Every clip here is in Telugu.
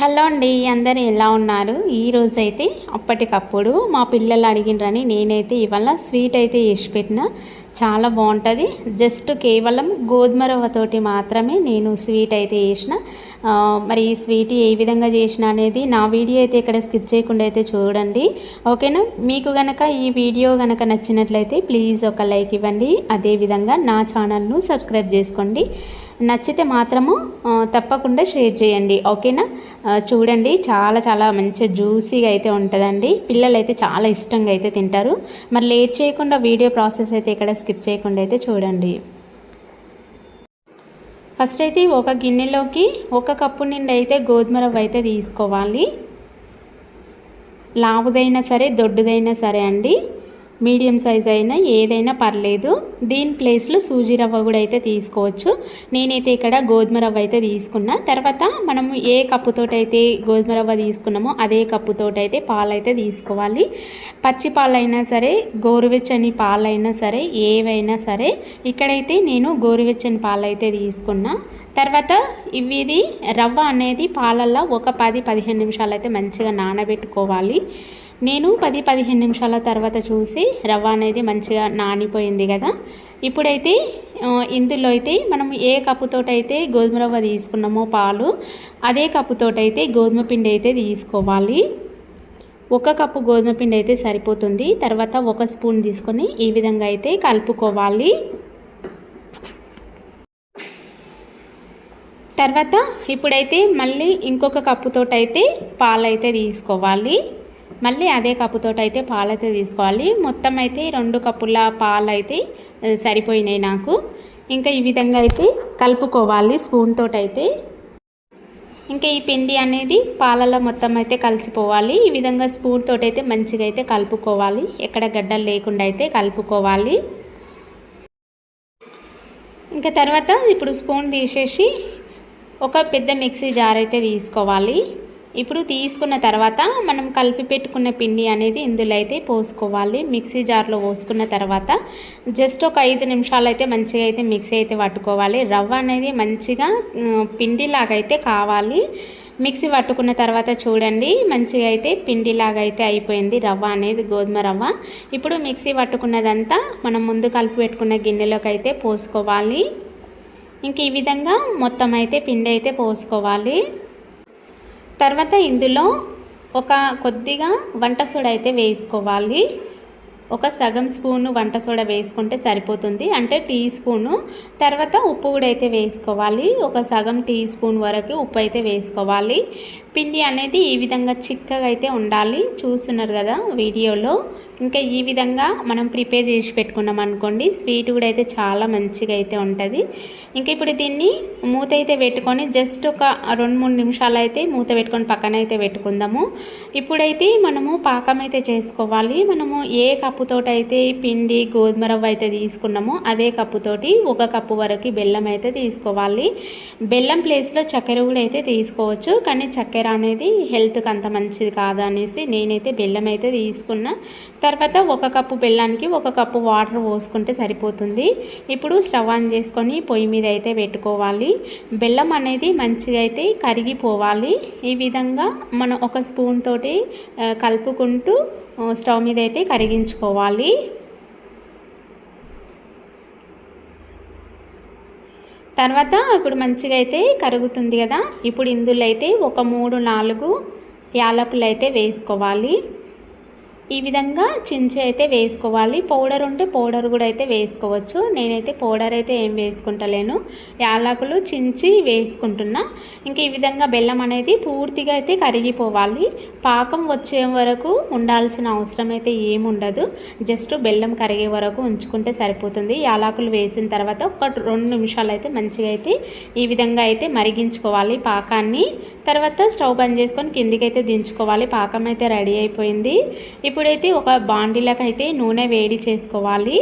హలో అండి అందరు ఎలా ఉన్నారు? ఈరోజు అయితే అప్పటికప్పుడు మా పిల్లలు అడిగినరని నేనైతే ఇవాళ స్వీట్ అయితే చేసి పెట్టిన. చాలా బాగుంటుంది. జస్ట్ కేవలం గోధుమ రవ్వతోటి మాత్రమే నేను స్వీట్ అయితే చేసిన. మరి ఈ స్వీట్ ఏ విధంగా చేసిన అనేది నా వీడియో అయితే ఇక్కడ స్కిప్ చేయకుండా అయితే చూడండి. ఓకేనా? మీకు గనక ఈ వీడియో గనక నచ్చినట్లయితే ప్లీజ్ ఒక లైక్ ఇవ్వండి. అదేవిధంగా నా ఛానల్ను సబ్స్క్రైబ్ చేసుకోండి. నచ్చితే మాత్రము తప్పకుండా షేర్ చేయండి. ఓకేనా? చూడండి చాలా చాలా మంచిగా జ్యూసీగా అయితే ఉంటుందండి. పిల్లలు అయితే చాలా ఇష్టంగా అయితే తింటారు. మరి లేట్ చేయకుండా వీడియో ప్రాసెస్ అయితే ఇక్కడ స్కిప్ చేయకుండా అయితే చూడండి. ఫస్ట్ అయితే ఒక గిన్నెలోకి ఒక కప్పు నిండి అయితే గోధుమ రవ్వ అయితే తీసుకోవాలి. లావుదైనా సరే దొడ్డుదైనా సరే అండి. మీడియం సైజ్ అయినా ఏదైనా పర్లేదు. దీని ప్లేస్లో సూజీ రవ్వ కూడా అయితే తీసుకోవచ్చు. నేనైతే ఇక్కడ గోధుమ రవ్వ అయితే తీసుకున్నా. తర్వాత మనము ఏ కప్పుతోటైతే గోధుమ రవ్వ తీసుకున్నామో అదే కప్పుతోటైతే పాలైతే తీసుకోవాలి. పచ్చి పాలైనా సరే గోరువెచ్చని పాలైనా సరే ఏవైనా సరే ఇక్కడైతే నేను గోరువెచ్చని పాలైతే తీసుకున్నా. తర్వాత ఇవి ఇది రవ్వ అనేది పాలల్లో ఒక పది పదిహేను నిమిషాలు అయితే మంచిగా నానబెట్టుకోవాలి. నేను పది పదిహేను నిమిషాల తర్వాత చూసి రవ్వ అనేది మంచిగా నానిపోయింది కదా. ఇప్పుడైతే ఇందులో అయితే మనం ఏ కప్పుతోటైతే గోధుమ రవ్వ తీసుకున్నామో పాలు అదే కప్పుతోటైతే గోధుమ పిండి అయితే తీసుకోవాలి. ఒక కప్పు గోధుమ పిండి అయితే సరిపోతుంది. తర్వాత ఒక స్పూన్ తీసుకొని ఈ విధంగా అయితే కలుపుకోవాలి. తర్వాత ఇప్పుడైతే మళ్ళీ ఇంకొక కప్పుతోటి అయితే పాలైతే తీసుకోవాలి. మళ్ళీ అదే కప్పుతోటి అయితే పాలైతే తీసుకోవాలి. మొత్తం అయితే రెండు కప్పుల పాలు అయితే సరిపోయినాయి నాకు. ఇంకా ఈ విధంగా అయితే కలుపుకోవాలి స్పూన్ అయితే ఇంకా ఈ పిండి అనేది పాలలో మొత్తం అయితే కలిసిపోవాలి. ఈ విధంగా స్పూన్ అయితే మంచిగా అయితే కలుపుకోవాలి. ఎక్కడ గడ్డలు లేకుండా అయితే కలుపుకోవాలి. ఇంకా తర్వాత ఇప్పుడు స్పూన్ తీసేసి ఒక పెద్ద మిక్సీ జార్ అయితే తీసుకోవాలి. ఇప్పుడు తీసుకున్న తర్వాత మనం కలిపి పెట్టుకున్న పిండి అనేది ఇందులో అయితే పోసుకోవాలి. మిక్సీ జార్లో పోసుకున్న తర్వాత జస్ట్ ఒక ఐదు నిమిషాలు అయితే మంచిగా అయితే మిక్సీ అయితే పట్టుకోవాలి. రవ్వ అనేది మంచిగా పిండిలాగా అయితే కావాలి. మిక్సీ పట్టుకున్న తర్వాత చూడండి మంచిగా అయితే పిండిలాగా అయితే అయిపోయింది రవ్వ అనేది గోధుమ రవ్వ. ఇప్పుడు మిక్సీ పట్టుకున్నదంతా మనం ముందు కలిపి పెట్టుకున్న గిన్నెలోకి అయితే పోసుకోవాలి. ఇంక ఈ విధంగా మొత్తం అయితే పిండి అయితే పోసుకోవాలి. తర్వాత ఇందులో ఒక కొద్దిగా వంట సోడా అయితే వేసుకోవాలి. ఒక సగం స్పూను వంట సోడా వేసుకుంటే సరిపోతుంది. అంటే టీ స్పూను. తర్వాత ఉప్పు కూడా అయితే వేసుకోవాలి. ఒక సగం టీ స్పూన్ వరకు ఉప్పు అయితే వేసుకోవాలి. పిండి అనేది ఈ విధంగా చిక్కగా అయితే ఉండాలి. చూస్తున్నారు కదా వీడియోలో. ఇంకా ఈ విధంగా మనం ప్రిపేర్ చేసి పెట్టుకున్నాం అనుకోండి స్వీట్ కూడా అయితే చాలా మంచిగా అయితే ఉంటుంది. ఇంకా ఇప్పుడు దీన్ని మూత అయితే పెట్టుకొని జస్ట్ ఒక రెండు మూడు నిమిషాలు అయితే మూత పెట్టుకొని పక్కన అయితే పెట్టుకుందాము. ఇప్పుడైతే మనము పాకం అయితే చేసుకోవాలి. మనము ఏ కప్పుతోటి అయితే పిండి గోధుమ రవ్వ అయితే తీసుకున్నామో అదే కప్పుతోటి ఒక కప్పు వరకు బెల్లం అయితే తీసుకోవాలి. బెల్లం ప్లేస్లో చక్కెర కూడా అయితే తీసుకోవచ్చు. కానీ చక్కెర అనేది హెల్త్కి అంత మంచిది కాదు అనేసి నేనైతే బెల్లం అయితే తీసుకున్నా. తర్వాత ఒక కప్పు బెల్లానికి ఒక కప్పు వాటర్ పోసుకుంటే సరిపోతుంది. ఇప్పుడు స్టవ్ ఆన్ చేసుకొని పొయ్యి మీద అయితే పెట్టుకోవాలి. బెల్లం అనేది మంచిగా అయితే కరిగిపోవాలి. ఈ విధంగా మనం ఒక స్పూన్ తోటి కలుపుకుంటూ స్టవ్ మీద అయితే కరిగించుకోవాలి. తర్వాత ఇప్పుడు మంచిగా అయితే కరుగుతుంది కదా. ఇప్పుడు ఇందులో అయితే ఒక మూడు నాలుగు యాలకులు అయితే వేసుకోవాలి. ఈ విధంగా చించి అయితే వేసుకోవాలి. పౌడర్ ఉంటే పౌడర్ కూడా అయితే వేసుకోవచ్చు. నేనైతే పౌడర్ అయితే ఏం వేసుకుంటలేను. యాలకులు చించి వేసుకుంటున్నా. ఇంకా ఈ విధంగా బెల్లం అనేది పూర్తిగా అయితే కరిగిపోవాలి. పాకం వచ్చే వరకు ఉండాల్సిన అవసరం అయితే ఏముండదు. జస్ట్ బెల్లం కరిగే వరకు ఉంచుకుంటే సరిపోతుంది. యాలకులు వేసిన తర్వాత ఒక రెండు నిమిషాలు అయితే మంచిగా అయితే ఈ విధంగా అయితే మరిగించుకోవాలి పాకాన్ని. తర్వాత స్టవ్ బంద్ చేసుకొని కిందికైతే దించుకోవాలి. పాకం అయితే రెడీ అయిపోయింది. ఇప్పుడైతే ఒక బాండీలకు అయితే నూనె వేడి చేసుకోవాలి.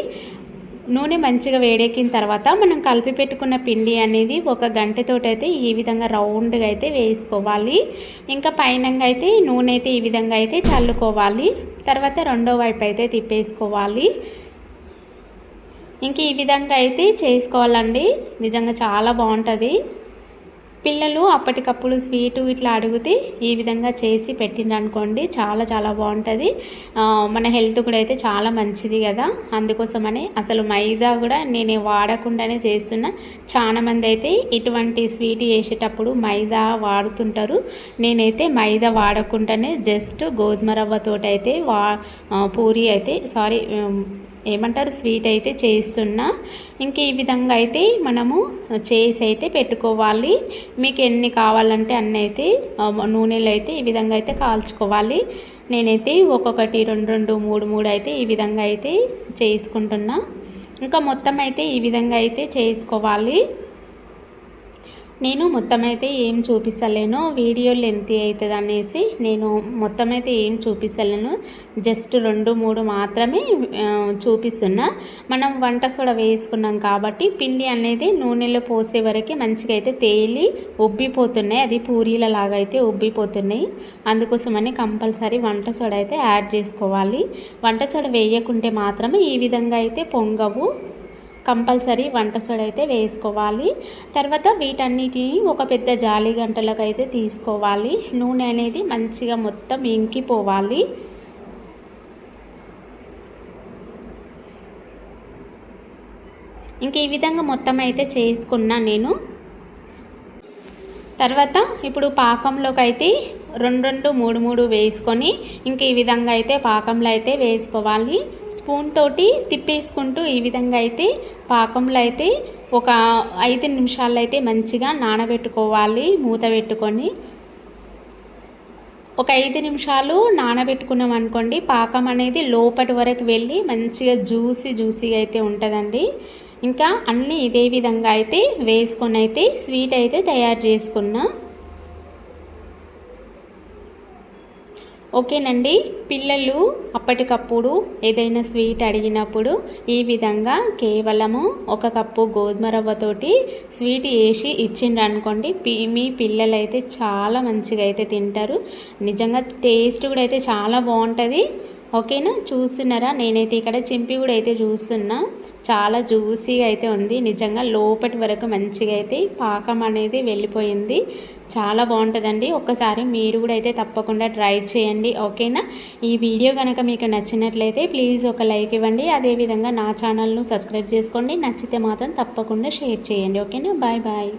నూనె మంచిగా వేడెక్కిన తర్వాత మనం కలిపి పెట్టుకున్న పిండి అనేది ఒక గంటతోటి అయితే ఈ విధంగా రౌండ్గా అయితే వేసుకోవాలి. ఇంకా పైన అయితే నూనె అయితే ఈ విధంగా అయితే చల్లుకోవాలి. తర్వాత రెండో వైపు అయితే తిప్పేసుకోవాలి. ఇంక ఈ విధంగా అయితే చేసుకోవాలండి. నిజంగా చాలా బాగుంటుంది. పిల్లలు అప్పటికప్పుడు స్వీటు ఇట్లా అడిగితే ఈ విధంగా చేసి పెట్టిండనుకోండి చాలా చాలా బాగుంటుంది. మన హెల్త్ కూడా అయితే చాలా మంచిది కదా. అందుకోసమని అసలు మైదా కూడా నేను వాడకుండానే చేస్తున్నా. చాలామంది అయితే ఇటువంటి స్వీట్ చేసేటప్పుడు మైదా వాడుతుంటారు. నేనైతే మైదా వాడకుండానే జస్ట్ గోధుమ రవ్వతోటి అయితే వా పూరి అయితే సారీ ఏమంటారు స్వీట్ అయితే చేస్తున్నా. ఇంక ఈ విధంగా అయితే మనము చేసి అయితే పెట్టుకోవాలి. మీకు ఎన్ని కావాలంటే అన్నీ అయితే నూనెలు అయితే ఈ విధంగా అయితే కాల్చుకోవాలి. నేనైతే ఒక్కొక్కటి రెండు రెండు మూడు మూడు అయితే ఈ విధంగా అయితే చేసుకుంటున్నా. ఇంకా మొత్తం అయితే ఈ విధంగా అయితే చేసుకోవాలి. నేను మొత్తం అయితే ఏం చూపిస్తలేను. వీడియో లెంత్ అవుతుంది అనేసి నేను మొత్తం అయితే ఏం చూపిస్తలేను. జస్ట్ రెండు మూడు మాత్రమే చూపిస్తున్నా. మనం వంట సోడ వేసుకున్నాం కాబట్టి పిండి అనేది నూనెలో పోసే వరకు మంచిగా అయితే తేలి ఉబ్బిపోతున్నాయి. అది పూరీల లాగా అయితే ఉబ్బిపోతున్నాయి. అందుకోసమని కంపల్సరీ వంట సోడ అయితే యాడ్ చేసుకోవాలి. వంట సోడ వేయకుంటే మాత్రమే ఈ విధంగా అయితే పొంగవు. కంపల్సరీ వంట సోడ అయితే వేసుకోవాలి. తర్వాత వీటన్నిటిని ఒక పెద్ద జాలి గంటలకు అయితే తీసుకోవాలి. నూనె అనేది మంచిగా మొత్తం ఇంకిపోవాలి. ఇంక ఈ విధంగా మొత్తం అయితే చేసుకున్నా నేను. తర్వాత ఇప్పుడు పాకంలోకి అయితే రెండు రెండు మూడు మూడు వేసుకొని ఇంక ఈ విధంగా అయితే పాకంలో అయితే వేసుకోవాలి. స్పూన్ తోటి తిప్పేసుకుంటూ ఈ విధంగా అయితే పాకంలో అయితే ఒక ఐదు నిమిషాలు అయితే మంచిగా నానబెట్టుకోవాలి మూత పెట్టుకొని. ఒక ఐదు నిమిషాలు నానబెట్టుకున్నాం అనుకోండి పాకం అనేది లోపటి వరకు వెళ్ళి మంచిగా జ్యూసీ జ్యూసీగా అయితే ఉంటుందండి. ఇంకా అన్నీ ఇదే విధంగా అయితే వేసుకొని అయితే స్వీట్ అయితే తయారు చేసుకున్నాం. ఓకేనండి. పిల్లలు అప్పటికప్పుడు ఏదైనా స్వీట్ అడిగినప్పుడు ఈ విధంగా కేవలము ఒక కప్పు గోధుమ రవ్వతోటి స్వీట్ వేసి ఇచ్చిండ్రు అనుకోండి మీ పిల్లలు అయితే చాలా మంచిగా అయితే తింటారు. నిజంగా టేస్ట్ కూడా అయితే చాలా బాగుంటుంది. ఓకేనా? చూస్తున్నారా? నేనైతే ఇక్కడ చింపి కూడా అయితే చూస్తున్నా. చాలా జ్యూసీగా అయితే ఉంది. నిజంగా లోపటి వరకు మంచిగా అయితే పాకం అనేది వెళ్ళిపోయింది. చాలా బాగుంటుందండి. ఒక్కసారి మీరు కూడా అయితే తప్పకుండా ట్రై చేయండి. ఓకేనా? ఈ వీడియో కనుక మీకు నచ్చినట్లయితే ప్లీజ్ ఒక లైక్ ఇవ్వండి. అదేవిధంగా నా ఛానల్ను సబ్స్క్రైబ్ చేసుకోండి. నచ్చితే మాత్రం తప్పకుండా షేర్ చేయండి. ఓకేనా? Bye bye.